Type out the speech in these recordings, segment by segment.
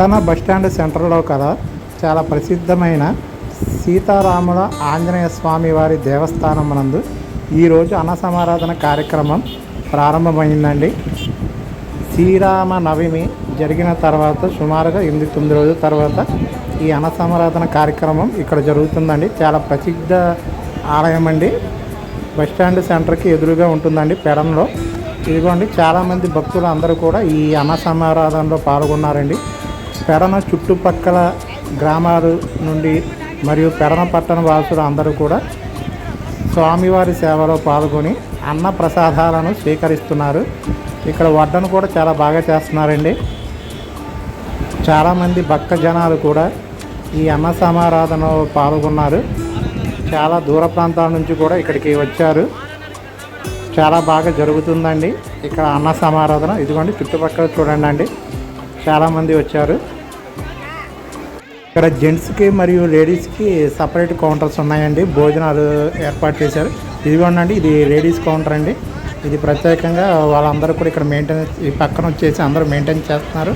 Pedana bus stand సెంటర్లో కదా చాలా ప్రసిద్ధమైన సీతారాముల ఆంజనేయ స్వామి వారి దేవస్థానం నందు ఈరోజు అన్నసమారాధన కార్యక్రమం ప్రారంభమైందండి. శ్రీరామ నవమి జరిగిన తర్వాత సుమారుగా ఎనిమిది తొమ్మిది రోజుల తర్వాత ఈ అన్నసమారాధన కార్యక్రమం ఇక్కడ జరుగుతుందండి. చాలా ప్రసిద్ధ ఆలయం అండి. బస్టాండ్ సెంటర్కి ఎదురుగా ఉంటుందండి పెడంలో ఇదిగోండి చాలామంది భక్తులు అందరూ కూడా ఈ అన్న సమారాధనలో పాల్గొన్నారండి. పెడన చుట్టుపక్కల గ్రామాల నుండి మరియు పెడన పట్టణ వాసులు అందరూ కూడా స్వామివారి సేవలో పాల్గొని అన్న ప్రసాదాలను స్వీకరిస్తున్నారు. ఇక్కడ వడ్డను కూడా చాలా బాగా చేస్తున్నారండి. చాలామంది భక్త జనాలు కూడా ఈ అన్న సమారాధనలో పాల్గొన్నారు. చాలా దూర ప్రాంతాల నుంచి కూడా ఇక్కడికి వచ్చారు. చాలా బాగా జరుగుతుందండి. ఇక్కడ అన్న సమారాధన. ఇదిగోండి చుట్టుపక్కల చూడండి అండి. చాలామంది వచ్చారు. ఇక్కడ జెంట్స్కి మరియు లేడీస్కి సపరేట్ కౌంటర్స్ ఉన్నాయండి. భోజనాలు ఏర్పాటు చేశారు. ఇదిగోండి ఇది లేడీస్ కౌంటర్ అండి. ఇది ప్రత్యేకంగా వాళ్ళందరూ కూడా ఇక్కడ మెయింటెనెన్స్ ఈ పక్కన వచ్చేసి అందరూ మెయింటైన్ చేస్తున్నారు.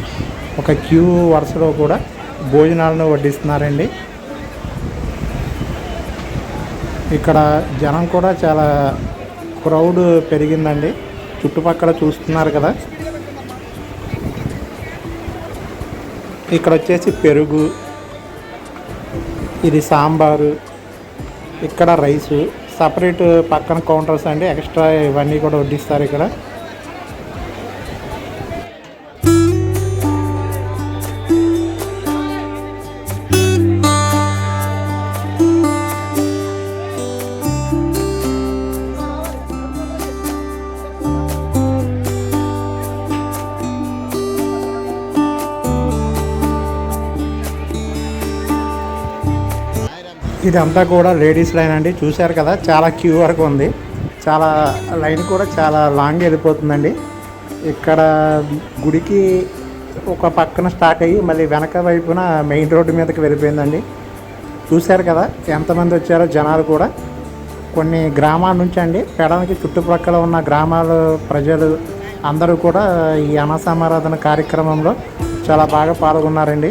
ఒక క్యూ వరుసలో కూడా భోజనాలను వడ్డిస్తున్నారండి. ఇక్కడ జనం కూడా చాలా క్రౌడ్ పెరిగిందండి. చుట్టుపక్కల చూస్తున్నారు కదా. ఇక్కడ వచ్చేసి పెరుగు ఇది సాంబారు ఇక్కడ రైసు సపరేట్ పక్కన కౌంటర్స్ అండి ఎక్స్ట్రా ఇవన్నీ కూడా వడ్డిస్తారు ఇక్కడ. ఇదంతా కూడా లేడీస్ లైన్ అండి. చూశారు కదా చాలా క్యూ వరకు ఉంది. చాలా లైన్ కూడా చాలా లాంగ్ వెళ్ళిపోతుందండి. ఇక్కడ గుడికి ఒక పక్కన స్టార్ట్ అయ్యి మళ్ళీ వెనక వైపున మెయిన్ రోడ్డు మీదకి వెళ్ళిపోయిందండి. చూశారు కదా ఎంతమంది వచ్చారో జనాలు కూడా. కొన్ని గ్రామాల నుంచి అండి పెడానికి చుట్టుపక్కల ఉన్న గ్రామాల ప్రజలు అందరూ కూడా ఈ అన్నసమారాధన కార్యక్రమంలో చాలా బాగా పాల్గొన్నారండి.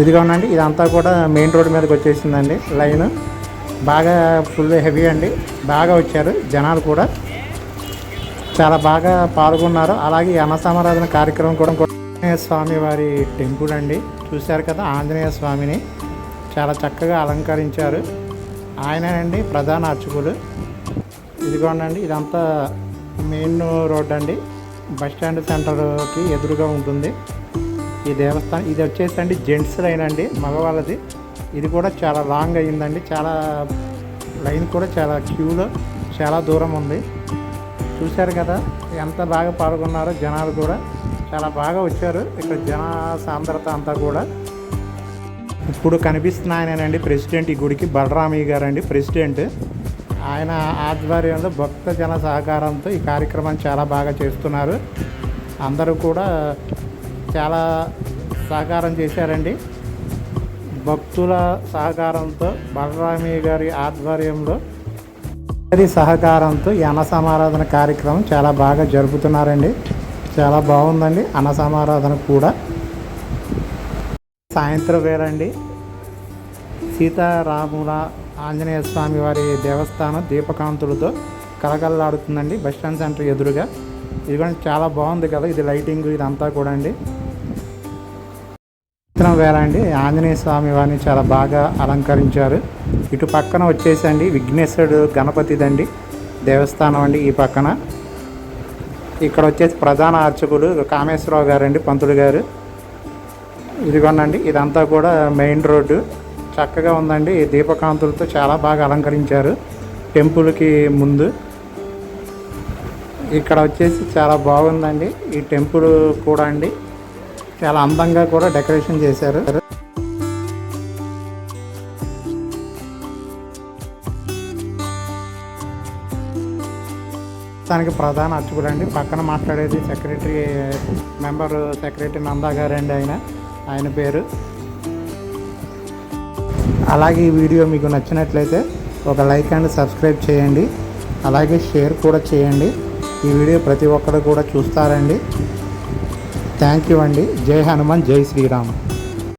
ఇదిగోనండి ఇదంతా కూడా మెయిన్ రోడ్ మీదకి వచ్చేసిందండి లైన్. బాగా ఫుల్ హెవీ అండి బాగా వచ్చారు జనాలు కూడా. చాలా బాగా పాల్గొన్నారు. అలాగే ఈ అన్న కార్యక్రమం కూడా ఆంజనేయ స్వామి వారి టెంపుల్ అండి. చూశారు కదా ఆంజనేయ స్వామిని. చాలా చక్కగా అలంకరించారు. ఆయనండి ప్రధాన అర్చకులు. ఇదిగోండి ఇదంతా మెయిన్ రోడ్ అండి. బస్ స్టాండ్ సెంటర్కి ఎదురుగా ఉంటుంది. ఈ దేవస్థానం ఇది వచ్చేసి అండి జెంట్స్ లైన్ అండి మగవాళ్ళది. ఇది కూడా చాలా లాంగ్ అయ్యిందండి చాలా లైన్ కూడా చాలా క్యూలో చాలా దూరం ఉంది. చూశారు కదా ఎంత బాగా పాల్గొన్నారో జనాలు కూడా. చాలా బాగా వచ్చారు ఇక్కడ జన సాంద్రత అంతా కూడా. ఇప్పుడు కనిపిస్తున్న ఆయనండి ప్రెసిడెంట్ ఈ గుడికి బలరామయ్య గారు అండి ప్రెసిడెంట్. ఆయన ఆధ్వర్యంలో భక్త జన సహకారంతో ఈ కార్యక్రమాన్ని చాలా బాగా చేస్తున్నారు. అందరూ కూడా చాలా సహకారం చేశారండి. భక్తుల సహకారంతో బలరామయ్య గారి ఆధ్వర్యంలో అందరి సహకారంతో ఈ అన్న సమారాధన కార్యక్రమం చాలా బాగా జరుపుతున్నారండి. చాలా బాగుందండి అన్న సమారాధన కూడా. సాయంత్రం వేళండి. సీతారాముల ఆంజనేయ స్వామి వారి దేవస్థానం దీపకాంతులతో కలకల్లాడుతుందండి. బస్ స్టాండ్ సెంటర్ ఎదురుగా. ఇది కూడా చాలా బాగుంది కదా ఇది లైటింగ్ ఇదంతా కూడా అండి సాయంత్రం వేళ అండి. ఆంజనేయ స్వామి వారిని చాలా బాగా అలంకరించారు. ఇటు పక్కన వచ్చేసండి విఘ్నేశ్వరుడు గణపతిదండి. దేవస్థానం అండి ఈ పక్కన. ఇక్కడ వచ్చేసి ప్రధాన అర్చకులు కామేశ్వరరావు గారు అండి పంతులు గారు. ఇదిగోనండి ఇదంతా కూడా మెయిన్ రోడ్డు. చక్కగా ఉందండి. దీపకాంతులతో చాలా బాగా అలంకరించారు. టెంపుల్కి ముందు. ఇక్కడ వచ్చేసి చాలా బాగుందండి. ఈ టెంపుల్ కూడా అండి. చాలా అందంగా కూడా డెకరేషన్ చేశారు. దానికి ప్రధాన అర్చకుడు అండి. పక్కన మాట్లాడేది సెక్రటరీ మెంబర్ సెక్రటరీ నందా గారు అండి ఆయన. ఆయన పేరు. అలాగే ఈ వీడియో మీకు నచ్చినట్లయితే ఒక లైక్ అండ్ సబ్స్క్రైబ్ చేయండి. అలాగే షేర్ కూడా చేయండి. ఈ వీడియో ప్రతి ఒక్కరు కూడా చూస్తారండి. థ్యాంక్ యూ అండి. జై హనుమాన్ జై శ్రీరామ్.